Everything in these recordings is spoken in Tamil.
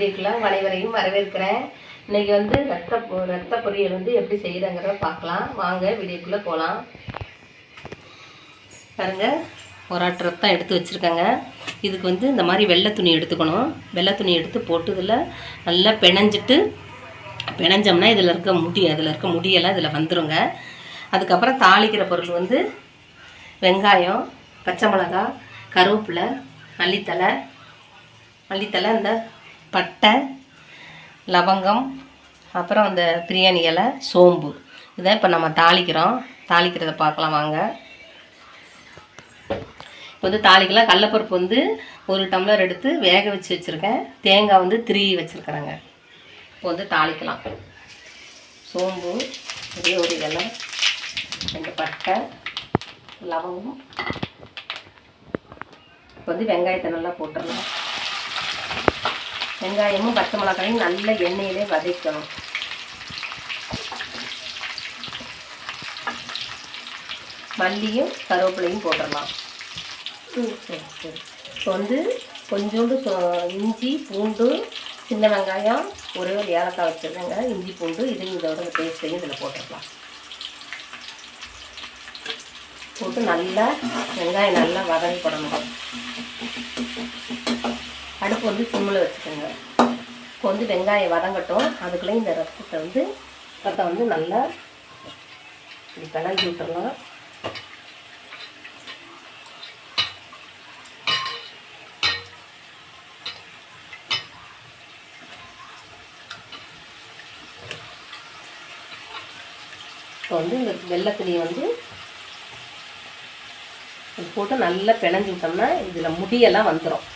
கிச்சன் வீடியோக்குள்ள வரவேற்கிறேன். இன்னைக்கு வந்து ரத்த ரத்த பொரியல் வந்து எப்படி செய்யறங்கிறத பார்க்கலாம். வாங்க வீடியோக்குள்ளே போகலாம் பாருங்க ஒரு ஆட்டு ரத்தம் எடுத்து வச்சுருக்கேங்க. இதுக்கு வந்து இந்த மாதிரி வெள்ளை துணி எடுத்துக்கணும். வெள்ளை துணி எடுத்து போட்டு இதில் நல்லா பிணைஞ்சிட்டு பிணைஞ்சோம்னா இதில் இருக்க முடி அதில் இருக்க முடியெல்லாம் இதில் வந்துருங்க. அதுக்கப்புறம் தாளிக்கிற பொருள் வந்து வெங்காயம் பச்சை மிளகாய் கருவேப்பிலை மல்லித்தலை மல்லித்தலை இந்த பட்டை லவங்கம் அப்புறம் அந்த பிரியாணி இலை சோம்பு. இதை இப்போ நம்ம தாளிக்கிறோம். தாளிக்கிறத பார்க்கலாம் வாங்க. இப்போ வந்து தாளிக்கலாம். கடலப்பருப்பு வந்து ஒரு டம்ளர் எடுத்து வேக வச்சு வச்சுருக்கேன். தேங்காய் வந்து திருவி வச்சுருக்குறேங்க. இப்போ வந்து தாளிக்கலாம். சோம்பு ஒரே ஒரு இலை ரெண்டு பட்டை லவங்கம். இப்போ வந்து வெங்காயத்தை நல்லா போட்டுடலாம். வெங்காயமும் பச்சை மிளகாயும் நல்ல எண்ணெயிலே வதக்கணும். மல்லியும் கருவேப்பிலையும் போட்டுடலாம். இப்போ வந்து கொஞ்சோண்டு இஞ்சி பூண்டு சின்ன வெங்காயம் ஒரே ஒரு ஏலக்காய் வச்சுருக்கேங்க இஞ்சி பூண்டு இதையும் இதோட பேஸ்ட்டையும் இதில் போட்டுடலாம். போட்டு நல்லா வெங்காயம் நல்லா வதங்கி போடணும். அடுப்பு வந்து சிம்மில் வச்சுக்கோங்க. இப்போ வந்து வெங்காயம் வதங்கட்டும். அதுக்குள்ளே இந்த ரசத்தை வந்து ரத்தம் வந்து நல்லா இப்படி கலந்து விட்டுறலாம். இப்போ வந்து இந்த வெள்ளத்துணியை வந்து இது போட்டு நல்லா பிணைஞ்சு விட்டோம்னா இதில் முடியெல்லாம் வந்துடும்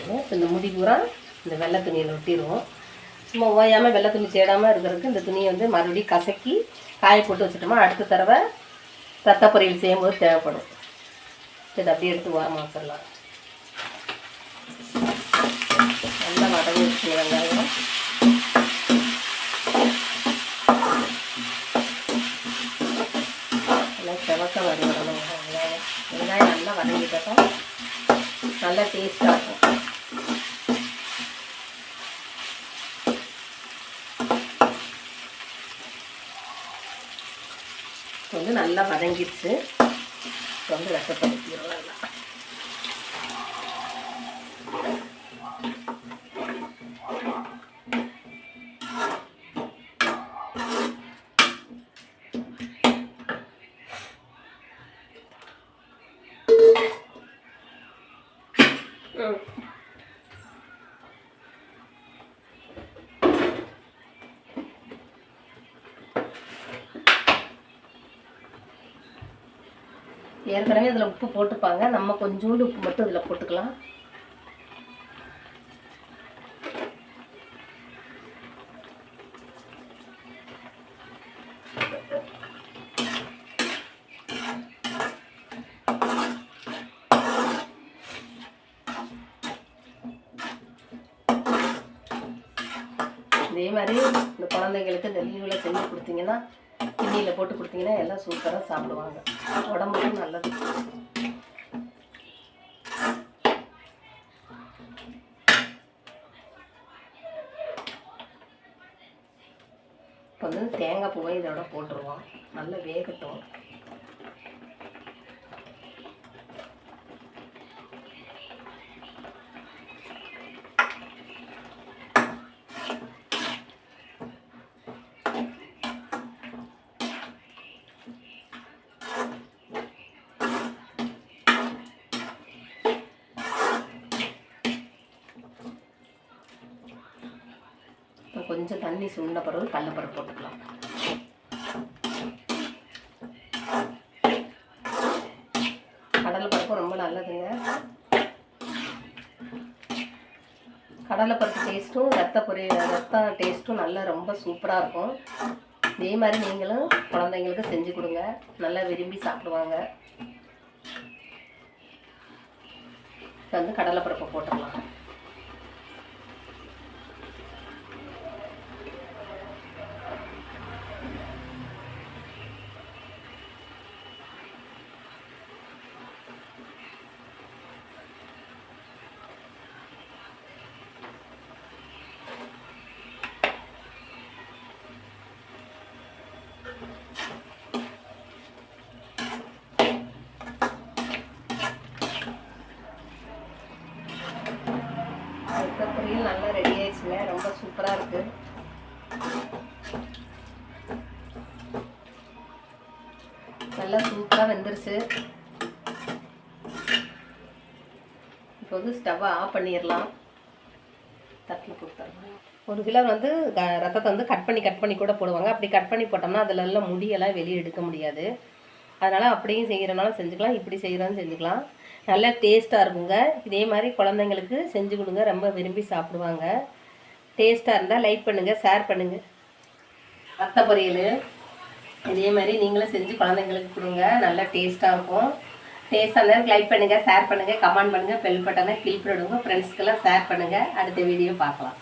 இப்போ இந்த முடி பூரா இந்த வெள்ளை துணியில் ஒட்டிடுவோம். சும்மா ஓயாமல் வெள்ளை துணி தேடாமல் இருக்கிறதுக்கு இந்த துணியை வந்து மறுபடியும் கசக்கி காய போட்டு வச்சுட்டோமா அடுத்த தடவை ரத்த பொரியல் செய்யும்போது தேவைப்படும். இதை அப்படியே எடுத்து ஓரமாக வச்சிடலாம். நல்லா வதங்கி வச்சு வெங்காயம். நல்லா டேஸ்ட்டாக இருக்கும். வந்து நல்லா வதங்கிடுச்சு. வந்து ரசப்படுத்திடுவோம் நல்லா ஏற்கனவே இதில் உப்பு போட்டுப்பாங்க. நம்ம கொஞ்சோண்டு உப்பு மட்டும் இதில் போட்டுக்கலாம். மாதிரி இந்த குழந்தைங்களுக்கு இந்த லீவில் செஞ்சு கொடுத்தீங்கன்னா கிண்ணியில் போட்டு கொடுத்தீங்கன்னா எல்லாம் சூப்பராக சாப்பிடுவாங்க. உடம்புக்கும் நல்லது. இப்போ வந்து தேங்காய் பூவை இதோட போட்டுருவோம். நல்லா வேகட்டும். இப்போ கொஞ்சம் தண்ணி சுண்ட பிறகு கடலப்பருப்பு போட்டுக்கலாம். கடலைப்பருப்பு ரொம்ப நல்லதுங்க. கடலைப்பருப்பு டேஸ்ட்டும் ரத்த பொரியல் ரத்தம் டேஸ்ட்டும் நல்லா ரொம்ப சூப்பராக இருக்கும். இதே மாதிரி நீங்களும் குழந்தைங்களுக்கு செஞ்சு கொடுங்க. நல்லா விரும்பி சாப்பிடுவாங்க. வந்து கடலைப்பருப்பை போட்டுடலாம். நல்லா சூப்பராக வெந்துருச்சு. இப்போ வந்து ஸ்டவ்வை ஆஃப் பண்ணிடலாம் தட்டில் கொடுத்துடலாம். ஒரு சிலர் வந்து க- ரத்தத்தை வந்து கட் பண்ணி கட் பண்ணி கூட போடுவாங்க. அப்படி கட் பண்ணி போட்டோம்னா அதில் எல்லாம் முடியெல்லாம் வெளியே எடுக்க முடியாது. அதனால் அப்படியும் செய்கிறனாலும் செஞ்சுக்கலாம் இப்படி செய்கிறோன்னு செஞ்சுக்கலாம். நல்லா டேஸ்ட்டாக இருக்குங்க. இதே மாதிரி குழந்தைங்களுக்கு செஞ்சு கொடுங்க. ரொம்ப விரும்பி சாப்பிடுவாங்க. டேஸ்ட்டாக இருந்தால் லைக் பண்ணுங்கள் ஷேர் பண்ணுங்கள் ரத்த பொரியல். இதே மாதிரி நீங்களும் செஞ்சு குழந்தைங்களுக்கு கொடுங்க. நல்லா டேஸ்ட்டாக இருக்கும். டேஸ்ட் அந்த லைக் பண்ணுங்கள் ஷேர் பண்ணுங்கள் கமெண்ட் பண்ணுங்கள் பெல் பட்டனை கிளிக் பண்ணிடுங்க ஃப்ரெண்ட்ஸ்க்கெல்லாம் ஷேர் பண்ணுங்கள் அடுத்த வீடியோ பார்க்கலாம்.